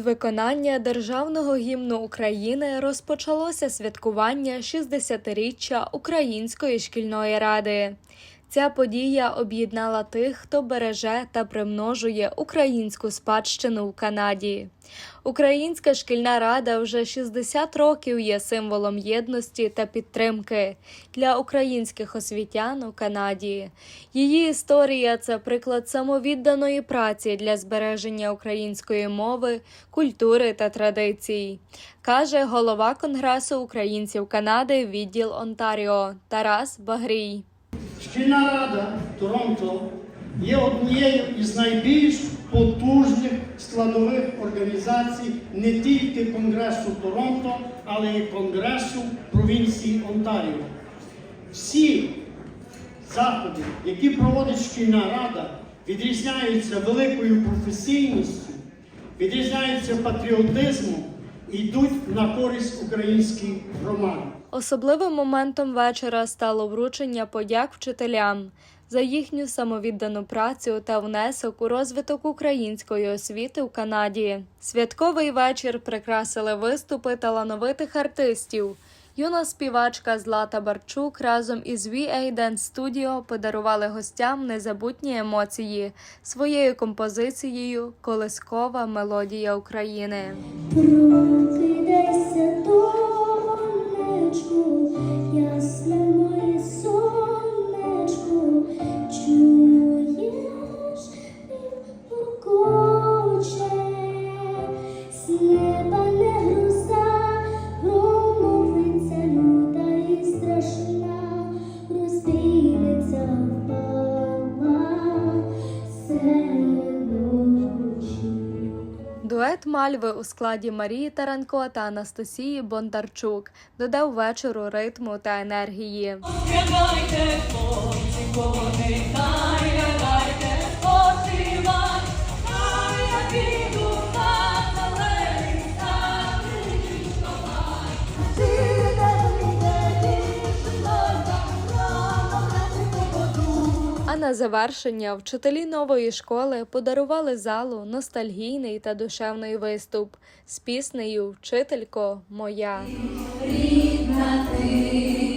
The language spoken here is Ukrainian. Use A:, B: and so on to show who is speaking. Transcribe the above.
A: виконання державного гімну України розпочалося святкування 60-річчя Української шкільної ради. Ця подія об'єднала тих, хто береже та примножує українську спадщину в Канаді. Українська шкільна рада вже 60 років є символом єдності та підтримки для українських освітян у Канаді. Її історія це приклад самовідданої праці для збереження української мови, культури та традицій, каже голова Конгресу українців Канади, відділ Онтаріо Тарас Багрій.
B: Шкільна рада Торонто є однією із найбільш потужних складових організацій не тільки Конгресу Торонто, але й Конгресу провінції Онтаріо. Всі заходи, які проводить шкільна рада, відрізняються великою професійністю, відрізняються патріотизмом і йдуть на користь українській громаді.
A: Особливим моментом вечора стало вручення подяк вчителям за їхню самовіддану працю та внесок у розвиток української освіти в Канаді. Святковий вечір прикрасили виступи талановитих артистів. Юна співачка Злата Барчук разом із VA Dance Studio подарували гостям незабутні емоції своєю композицією Колискова мелодія України. Дует Мальви у складі Марії Таранко та Анастасії Бондарчук додав вечору ритму та енергії.
C: Співайте,
A: на завершення вчителі нової школи подарували залу ностальгійний та душевний виступ з піснею Вчителько моя.
C: Рідна ти